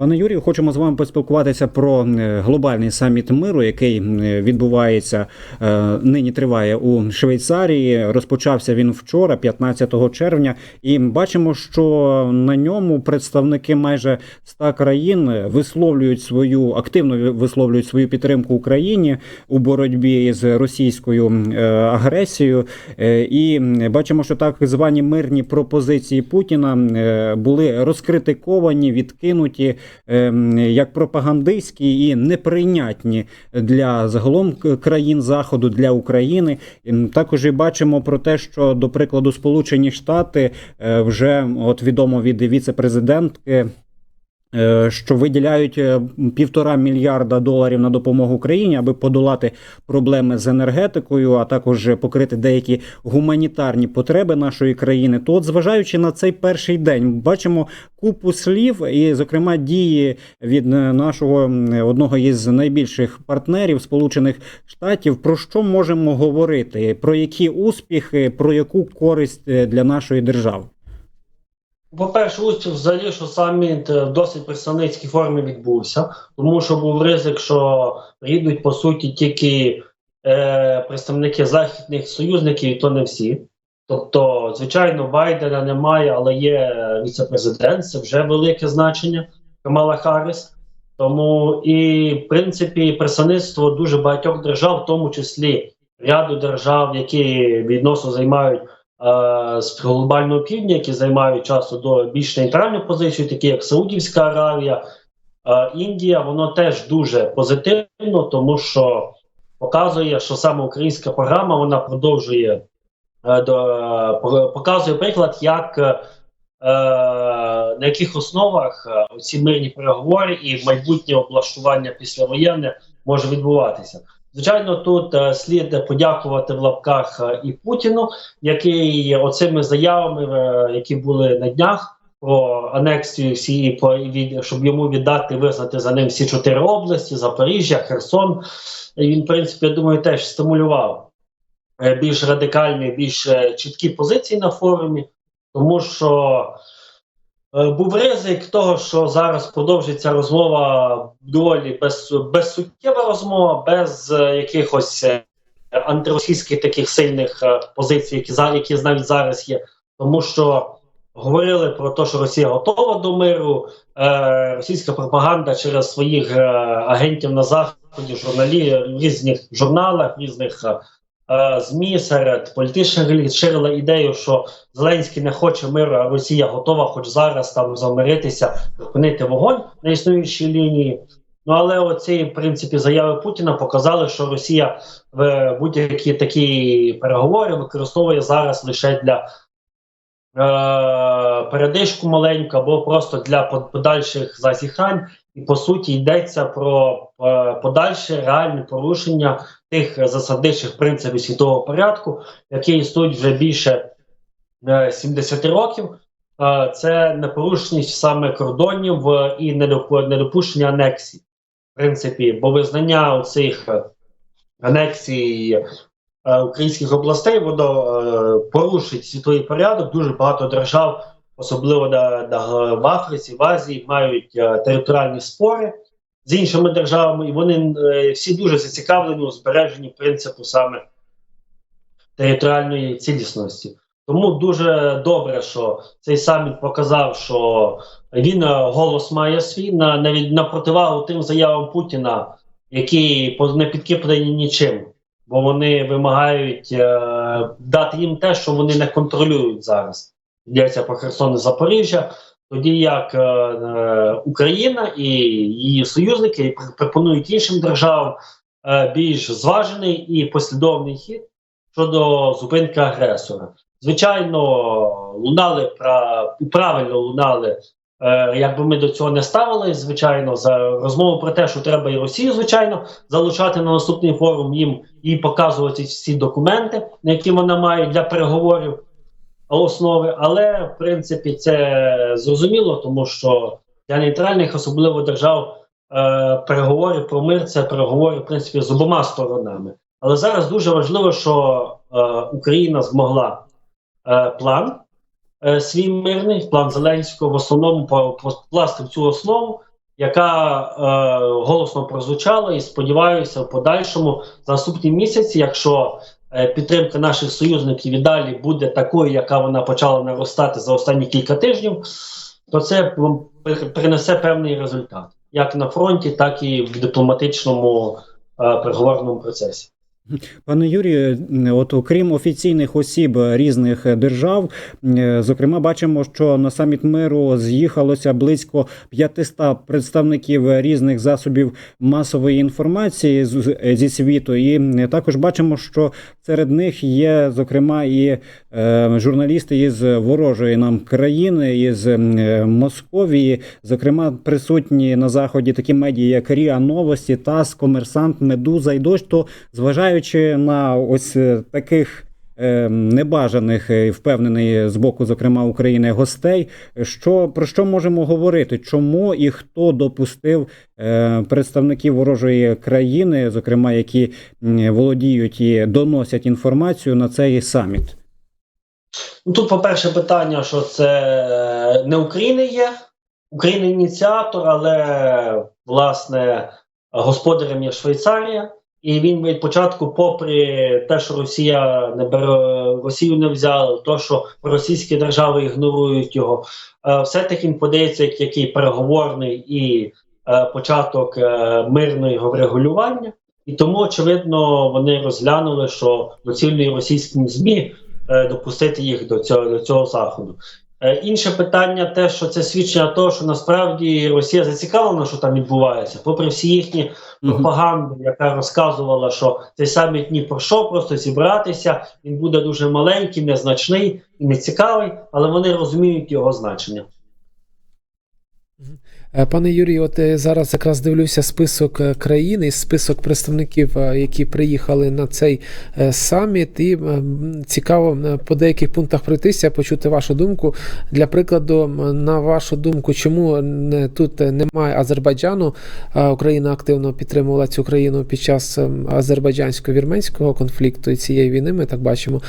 Пане Юрію, хочемо з вами поспілкуватися про глобальний саміт миру, який відбувається е, нині триває у Швейцарії. Розпочався він вчора, 15 червня, і бачимо, що на ньому представники майже 100 країн висловлюють свою активно висловлюють свою підтримку Україні у боротьбі з російською е, агресією. Е, І бачимо, що так звані мирні пропозиції Путіна були розкритиковані, відкинуті як пропагандистські і неприйнятні для загалом країн Заходу для України. Ем, Також і бачимо про те, що до прикладу Сполучені Штати е, вже от відомо від віце-президентки. Е, Що виділяють е, півтора мільярда доларів на допомогу Україні, аби подолати проблеми з енергетикою, а також покрити деякі гуманітарні потреби нашої країни. То, от, зважаючи на цей перший день, бачимо купу слів, і, зокрема, дії від е, нашого одного із найбільших партнерів Сполучених Штатів. Про що можемо говорити? Про які успіхи, про яку користь для нашої держави? По-перше, успіх взагалі, що саміт е, в досить представницькій формі відбувся, тому що був ризик, що приїдуть по суті тільки е, представники західних союзників, і то не всі. Тобто, звичайно, Байдена немає, але є віце-президент, це вже велике значення Камала Харріс. Тому і в принципі представництво дуже багатьох держав, в тому числі ряду держав, які відносно займають е, з глобального півдня, які займають часто до більш нейтральну позицію, такі як Саудівська Аравія, е, Індія, воно теж дуже позитивно, тому що показує, що саме українська програма вона продовжує е, показує приклад, як е, на яких основах е, ці мирні переговори і майбутнє облаштування післявоєнне може відбуватися. Звичайно, тут е, слід подякувати в лапках е, і Путіну, який оцими заявами, е, які були на днях про анексію всі по щоб йому віддати визнати за ним всі чотири області: Запоріжжя, Херсон. Він, в принципі, я думаю, теж стимулював більш радикальні, більш чіткі позиції на форумі, тому що. Е, Був ризик того, що зараз продовжиться розмова доволі без, безсуттєва розмова, без е, якихось е, антиросійських таких сильних позицій, які які навіть зараз є, тому що говорили про те, що Росія готова до миру. Російська пропаганда через своїх агентів на заході, журналі в різних журналах, в різних змі серед політичних еліт ширила ідею, що Зеленський не хоче миру, а Росія готова, хоч зараз там замиритися, припинити вогонь на існуючій лінії. Ну але оці в принципі заяви Путіна показали, що Росія в будь-які такі переговори використовує зараз лише для е, передишку маленьку або просто для подальших зазіхань. І по суті йдеться про е, подальше реальне порушення тих засадничих принципів світового порядку, які існують вже більше е, 70 років. Е, Це непорушність саме кордонів е, і недоп- недопущення анексій, в принципі, бо визнання цих анексій е, українських областей воно е, порушить світовий порядок. Дуже багато держав, особливо на, на, в Африці, в Азії, мають е, територіальні спори з іншими державами, і вони е, всі дуже зацікавлені у збереженні принципу саме територіальної цілісності. Тому дуже добре, що цей саміт показав, що він е, голос має свій на навіть на противагу тим заявам Путіна, які не підкріплені нічим, бо вони вимагають е, дати їм те, що вони не контролюють зараз. Йдеться про Херсон і Запоріжжя. Тоді як е, е, Україна і її союзники пропонують іншим державам е, більш зважений і послідовний хід щодо зупинки агресора. Звичайно, лунали пра- правильно лунали. Е, якби ми до цього не ставили, звичайно, за розмову про те, що треба і Росію, звичайно, залучати на наступний форум їм і показувати всі документи, які вона має для переговорів основи. Але в принципі це зрозуміло, тому що для нейтральних, особливо держав, е, переговори про мир це переговори в принципі з обома сторонами. Але зараз дуже важливо, що е, Україна змогла е, план е, свій мирний, план Зеленського в основному покласти в цю основу яка е, голосно прозвучала, і сподіваюся, в подальшому за наступні місяці, якщо підтримка наших союзників і далі буде такою, яка вона почала наростати за останні кілька тижнів, то це принесе певний результат як на фронті, так і в дипломатичному е, переговорному процесі. Пане Юрію, от окрім офіційних осіб різних держав, зокрема, бачимо, що на саміт миру з'їхалося близько 500 представників різних засобів масової інформації зі світу, і також бачимо, що серед них є зокрема і е, журналісти із ворожої нам країни, із Московії. Зокрема, присутні на заході такі медіа, як Ріа Новості, ТАСС, Комерсант, Медуза і дощ. То зважаючи на ось е, таких. е, Небажаних е, впевнений з боку, зокрема України, гостей. Що про що можемо говорити? Чому і хто допустив е, представників ворожої країни, зокрема, які володіють і доносять інформацію на цей саміт? Ну, тут, по-перше, питання, що це не України є, Україна ініціатор, але власне господарем є Швейцарія. І він від початку, попри те, що Росія не бере Росію не взяла, то що російські держави ігнорують його, е, все-таки він подається як який переговорний і е, початок е, мирного врегулювання. І тому, очевидно, вони розглянули, що доцільно російським ЗМІ допустити їх до цього, до цього заходу. Е, інше питання, те, що це свідчення того, що насправді Росія зацікавлена, що там відбувається, попри всі їхні пропаганди, яка розказувала, що цей саміт ні про що, просто зібратися. Він буде дуже маленький, незначний і нецікавий, але вони розуміють його значення. Е, Пане Юрію, от е, зараз якраз дивлюся список е, країн і список представників, які приїхали на цей саміт, і цікаво по деяких пунктах пройтися, почути вашу думку. Для прикладу, на вашу думку, чому тут немає Азербайджану? Україна активно підтримувала цю країну під час азербайджансько-вірменського конфликту і цієї війни. Ми так бачимо,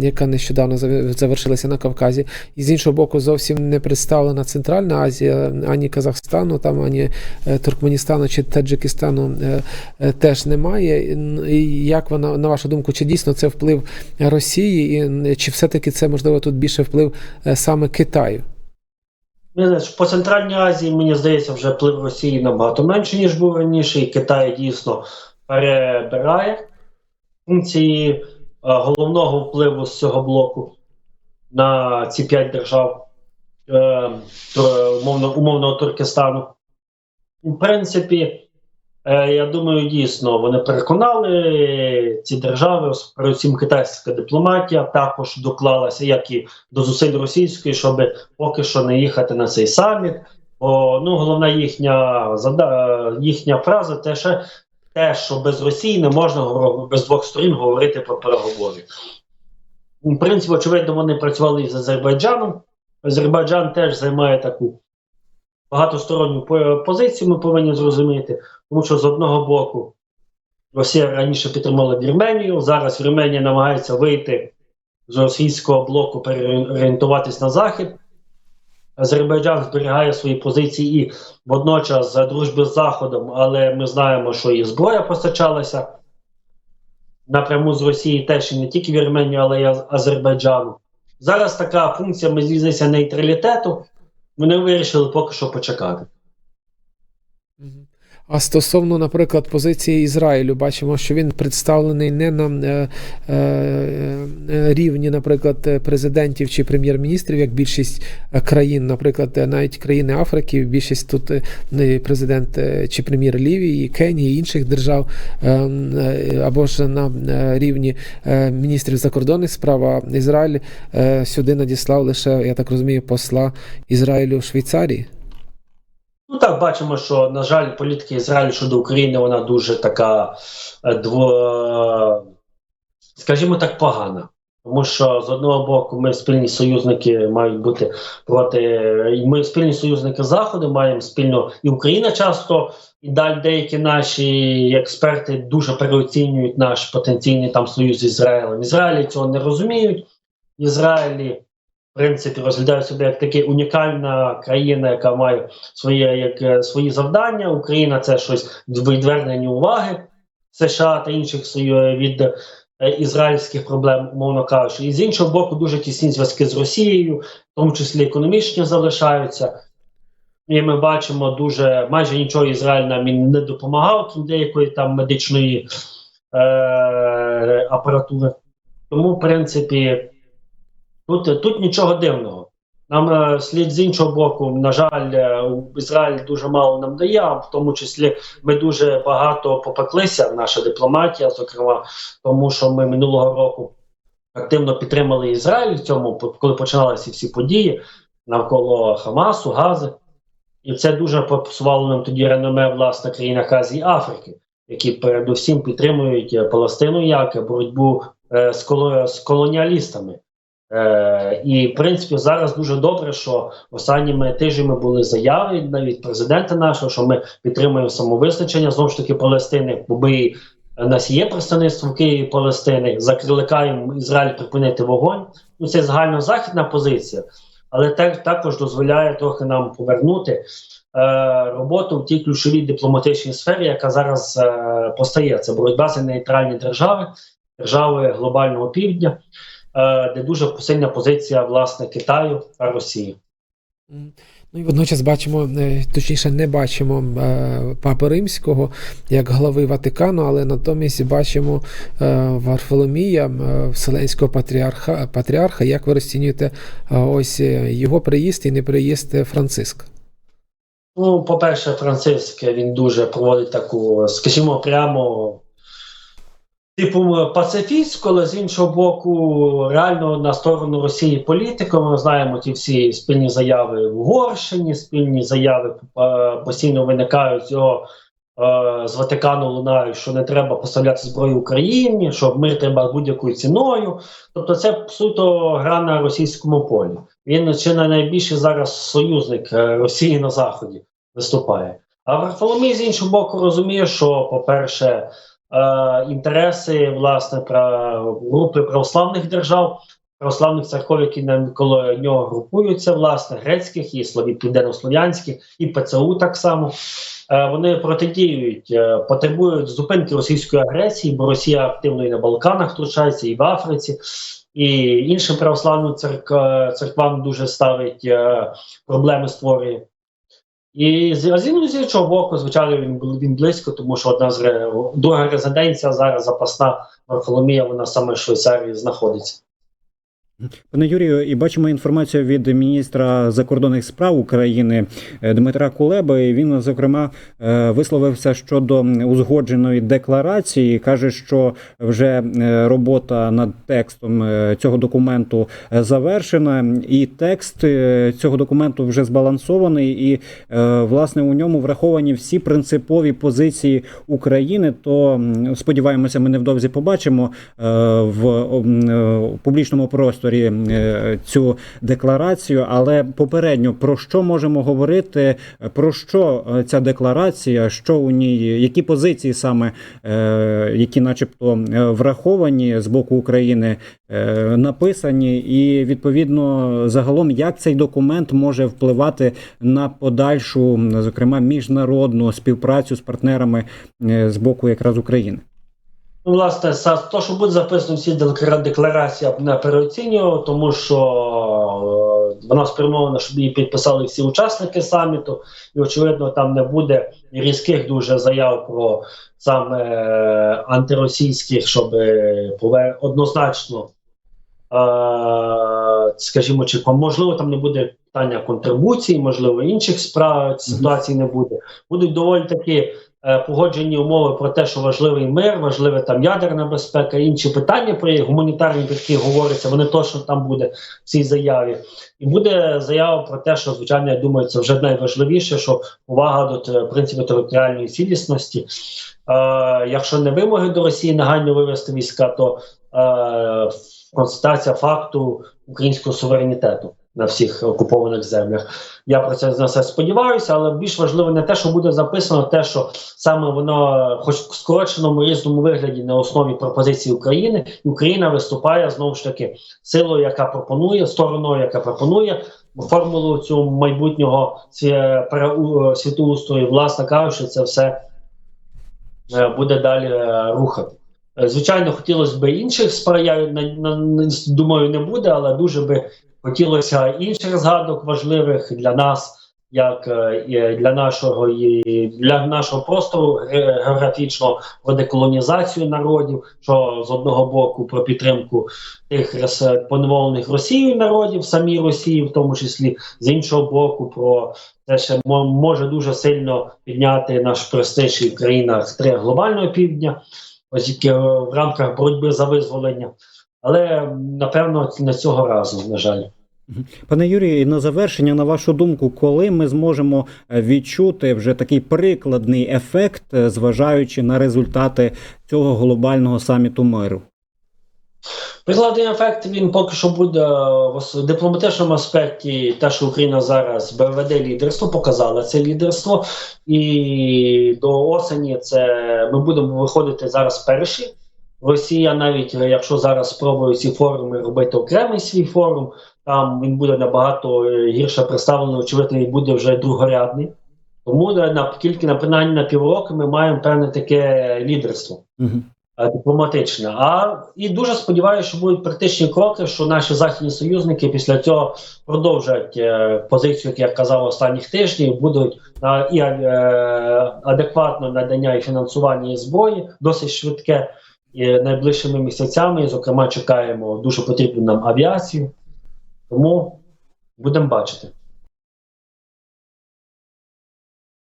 яка нещодавно завершилася на Кавказі. І з іншого боку, зовсім не представлена Центральна Азія, ані Казахстану, там ані е, Туркменістану чи Таджикистану е, е, теж немає. І- як вона, на вашу думку, чи дійсно це вплив Росії, і чи все-таки це можливо тут більше вплив саме Китаю? По Центральній Азії, мені здається, вже вплив Росії набагато менше, ніж був раніше, і Китай дійсно перебирає функції головного впливу з цього блоку на ці п'ять держав умовно, умовного Туркестану. В принципі, е, я думаю, дійсно вони переконали ці держави, передусім китайська дипломатія також доклалася, як і до зусиль російської, щоб поки що не їхати на цей саміт. Бо ну, головна їхня їхня фраза те, що, те, що без Росії не можна без двох сторін говорити про переговори. В принципі, очевидно, вони працювали з Азербайджаном. Азербайджан теж займає таку багатосторонню позицію, ми повинні зрозуміти, тому що з одного боку Росія раніше підтримала Вірменію, зараз Вірменія намагається вийти з російського блоку, переорієнтуватись на захід. Азербайджан зберігає свої позиції і водночас за дружби з Заходом, але ми знаємо, що і зброя постачалася напряму з Росії теж і не тільки Вірменію, але й Азербайджану. Зараз така функція, мені здається, нейтралітету. Вони вирішили поки що почекати. А стосовно, наприклад, позиції Ізраїлю, бачимо, що він представлений не на е, е, е, рівні, наприклад, президентів чи прем'єр-міністрів, як більшість країн, наприклад, навіть країни Африки, більшість тут не президент чи прем'єр Лівії, Кенії, інших держав, або ж на рівні міністрів закордонних справ. А Ізраїль сюди надіслав лише, я так розумію, посла Ізраїлю в Швейцарії. Так, бачимо, що, на жаль, політика Ізраїлю щодо України вона дуже така е, дво, скажімо так, погана. Тому що з одного боку ми спільні союзники мають бути проти, ми спільні союзники Заходу маємо спільно і Україна часто, і далі деякі наші експерти дуже переоцінюють наш потенційний там союз з Ізраїлем. Ізраїлі цього не розуміють. В принципі розглядають себе як така унікальна країна, яка має своє як е, свої завдання. Україна це щось відвернення уваги США та інших від е, ізраїльських проблем, умовно кажучи. І з іншого боку, дуже тісні зв'язки з Росією, в тому числі економічні залишаються. І ми бачимо дуже майже нічого Ізраїль нам не допомагав, крім деякої там медичної е- апаратури. Тому, в принципі, тут, тут нічого дивного. Нам е, слід з іншого боку, на жаль, е, Ізраїль дуже мало нам дає, в тому числі ми дуже багато попеклися, наша дипломатія, зокрема, тому що ми минулого року активно підтримали Ізраїль в цьому, коли починалися всі події навколо Хамасу, Гази. І це дуже попсувало нам тоді реноме власне країнах Азії Африки, які передусім підтримують е, Палестину як боротьбу з колоніалістами. Е, і в принципі зараз дуже добре, що останніми тижнями були заяви навіть президента нашого, що ми підтримуємо самовизначення знову ж таки Палестини, бо ми у нас є представництво в Києві Палестини, закликаємо Ізраїль припинити вогонь. Ну це загальнозахідна позиція, але так, також дозволяє трохи нам повернути е, роботу в тій ключовій дипломатичній сфері, яка зараз е, постає. Це боротьба за нейтральні держави, держави глобального півдня, е, де дуже сильна позиція власне Китаю та Росії. Ну і водночас бачимо, е, точніше, не бачимо е, Папи Римського як глави Ватикану, але натомість бачимо е, Варфоломія, е, Вселенського патріарха, патріарха. Як ви розцінюєте е, ось е, його приїзд і неприїзд Франциска? Ну, по-перше, Франциск він дуже проводить таку, скажімо, прямо типу пацифістську, але з іншого боку, реально на сторону Росії політику. Ми знаємо ті всі спільні заяви в Угорщині, спільні заяви е, постійно виникають цього. е, З Ватикану лунають, що не треба поставляти зброю Україні, що мир треба будь-якою ціною. Тобто, це суто гра на російському полі. Він чи не найбільший зараз союзник е, Росії на Заході виступає. А Варфоломій з іншого боку розуміє, що, по-перше, е, інтереси власне групи православних держав, православних церков, які навколо нього групуються, власне, грецьких і слові південнослов'янських, і ПЦУ так само. Е, вони протидіють, е, потребують зупинки російської агресії, бо Росія активно і на Балканах втручається, і в Африці, і іншим православним церк- церквам дуже ставить е, проблеми створює. І з іншого боку, звичайно, він, він близько, тому що одна з друга резиденція зараз запасна Варфоломія, вона саме в Швейцарії знаходиться. Пане Юрію, і бачимо інформацію від міністра закордонних справ України е, Дмитра Кулеби. Він зокрема е, висловився щодо узгодженої декларації. каже, що вже е, робота над текстом цього документу завершена, і текст цього документу вже збалансований. І власне у ньому враховані всі принципові позиції України. То сподіваємося, ми невдовзі побачимо в публічному просторі е, цю декларацію. Але попередньо про що можемо говорити? Про що е, ця декларація? Що у ній, які позиції саме, е, які, начебто, враховані з боку України, написані, і відповідно загалом як цей документ може впливати на подальшу, зокрема, міжнародну співпрацю з партнерами з боку якраз України. Ну, власне, то, що буде записано в цій декла- декларації, я не переоцінював, тому що е, вона спрямована, щоб її підписали всі учасники саміту, і очевидно, там не буде різких дуже заяв про саме е, антиросійських, щоб е, однозначно, скажімо, чи можливо там не буде питання контрибуції, можливо, інших справ ситуацій не буде. Будуть доволі такі погоджені умови про те, що важливий мир, важлива там ядерна безпека, інші питання, про гуманітарні які говоряться, вони точно там буде в цій заяві. І буде заява про те, що звичайно, я думаю, це вже найважливіше, що увага до принципу територіальної цілісності. Е, якщо не вимоги до Росії негайно вивести війська, то е, констатація факту українського суверенітету. На всіх окупованих землях. Я про це на це сподіваюся, але більш важливо не те, що буде записано, те, що саме воно, хоч в скороченому різному вигляді на основі пропозиції України, і Україна виступає знову ж таки силою, яка пропонує, стороною, яка пропонує формулу цю майбутнього світоустрою, власне кажучи, це все е, буде далі е, рухати. Е, Звичайно, хотілося б інших на, на- думаю, не буде, але дуже би хотілося інших згадок важливих для нас, як е, для нашого і для нашого простору географічного про деколонізацію народів, що з одного боку про підтримку тих поневолених Росією народів, самій Росії, в тому числі, з іншого боку, про те, що мо- може дуже сильно підняти наш престиж і в країнах глобального півдня, ось які е, в рамках боротьби за визволення. Але напевно не цього разу, на жаль. Пане Юрію, і на завершення, на вашу думку, коли ми зможемо е, відчути вже такий прикладний ефект, е, зважаючи на результати цього глобального саміту миру? Прикладний ефект він поки що буде в дипломатичному аспекті. Те, що Україна зараз веде лідерство, показала це лідерство, і до осені це ми будемо виходити зараз перші. Росія, навіть е, якщо зараз спробує ці форуми робити окремий свій форум, там він буде набагато е, гірше представлений, очевидно, і буде вже другорядний. Тому е, на тільки на принаймні на півроку ми маємо певне таке лідерство Угу. е, дипломатична. А і дуже сподіваюся, що будуть практичні кроки, що наші західні союзники після цього продовжать е, позицію, як я казав, останніх тижнів, будуть на і е, адекватно надання і фінансування і зброї, досить швидке. Найближчими місяцями, зокрема, чекаємо дуже потрібну нам авіацію. Тому будемо бачити.